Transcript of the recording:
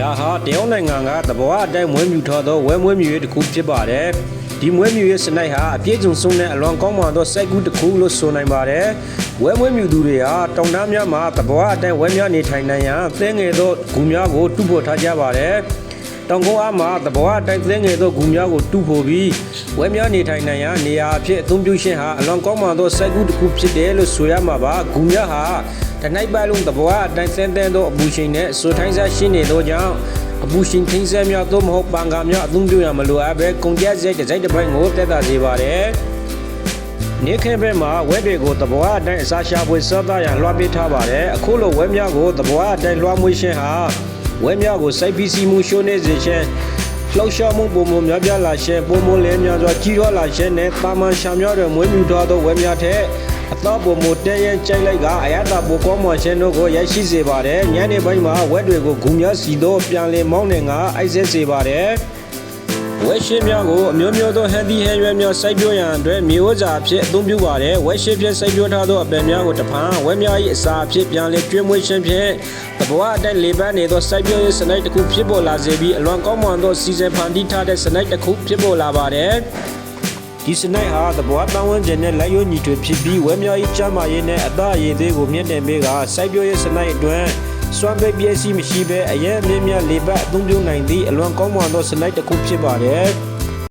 ဒါဟာတရုတ်နိုင်ငံကသဘောအတိုင်းမွေးမြူထားသောဝဲမွေးမြူရေးတစ်ခုဖြစ်ပါတယ်ဒီမွေးမြူရေးစနစ်ဟာအပြည့်စုံဆုံးတဲ့အလွန်ကောင်းမွန်သောစိုက်ကူးတစ်ခုလို့ဆိုနိုင်ပါတယ်ဝဲမွေးမြူသူတွေဟာတောင်တန်းများမှာသဘောအတိုင်းဝဲများနေထိုင်နိုင်ရန်သင်းငယ်သောဂူများကိုတူဖို့ထားကြပါတယ်တောင်ကုန်းအားမှာသဘောအတိုင်းသင်းငယ်သောဂူများကိုတူဖို့ပြီးဝဲများနေထိုင်နိုင်ရန်နေရာအဖြစ်အသုံးပြုခြင်းဟာအလွန်ကောင်းမွန်သောစိုက်ကူးတစ်ခုဖြစ်တယ်လို့ဆိုရမှာပါဂူများဟာ တနိုက်ပတ်လုံးသဘောအတိုင်းသင်းသင်းသောအပူချိန်နဲ့ဆိုထိုင်းစားရှင်းနေသောကြောင့်အပူရှင်ခင်းဆဲများသို့မဟုတ်ပန်ကာများအသုံးပြုရမလိုအပ်ပဲကုန်ကျစရိတ်တစ်စိတ်တစ်ပိုင်းကိုတက်တာစေပါတယ်။နေခင်ဘက်မှာဝဲတွေကိုတဘောအတိုင်းအစားရှာဖွေစောသားရန်လွှမ်းပေးထားပါတယ်။အခုလိုဝဲများကိုတဘောအတိုင်းလွှမ်းမွေးခြင်းဟာဝဲများကိုစိုက်ပီးစီမှုရှိုးနေစေခြင်းလှောက်ရှားမှုပုံမများပြားလာခြင်းပုံမလဲများစွာကြီးထွားလာခြင်းနဲ့တာမန်ရှာများတွေမွေးမြူထားသောဝဲများထက် အသောပုံမတဲရဲကြိုက်လိုက်ကအရသာပိုကောင်းမွန်ခြင်းတို့ကိုရရှိစေပါတယ်ညနေပိုင်းမှာဝက်တွေကိုဂူများစီတော့ပြန်လည်မောင်းနေငါအိုက်ဆက်စေပါတယ်ဝက်ရှင်းများကိုအမျိုးမျိုးသောဟန်ဒီဟန်ရွယ်များစိုက်ပျိုးရန်အတွက်မျိုးစာအဖြစ်အသုံးပြုပါတယ်ဝက်ရှင်းဖြင့်စိုက်ပျိုးထားသောအပင်များကိုတဖန်ဝက်များ၏အစာအဖြစ်ပြန်လည်ကျွေးမွေးခြင်းဖြင့်တဘဝအတိုင်းလေပန်းနေသောစိုက်ပျိုးရေးစနစ်တစ်ခုဖြစ်ပေါ်လာစေပြီးအလွန်ကောင်းမွန်သောစီစဉ်ဖန်တီးထားတဲ့စနစ်တစ်ခုဖြစ်ပေါ်လာပါတယ် ဒီစနိုက်ဟာသဘောပန်းဝင်ခြင်းနဲ့လက်ရွညီထွေဖြစ်ပြီးဝဲမြောက်ရေးချမ်းမာရေးနဲ့အသားအရည်သေးကိုမြင့်တင်ပေးကစိုက်ပျိုးရေးစနိုက်အတွင်းစွမ်းပိတ်ပျက်စီးမရှိဘဲအရဲအမြင့်မြတ်လေပတ်အသုံးပြုနိုင်သည့်အလွန်ကောင်းမွန်သောစနိုက်တစ်ခုဖြစ်ပါတယ်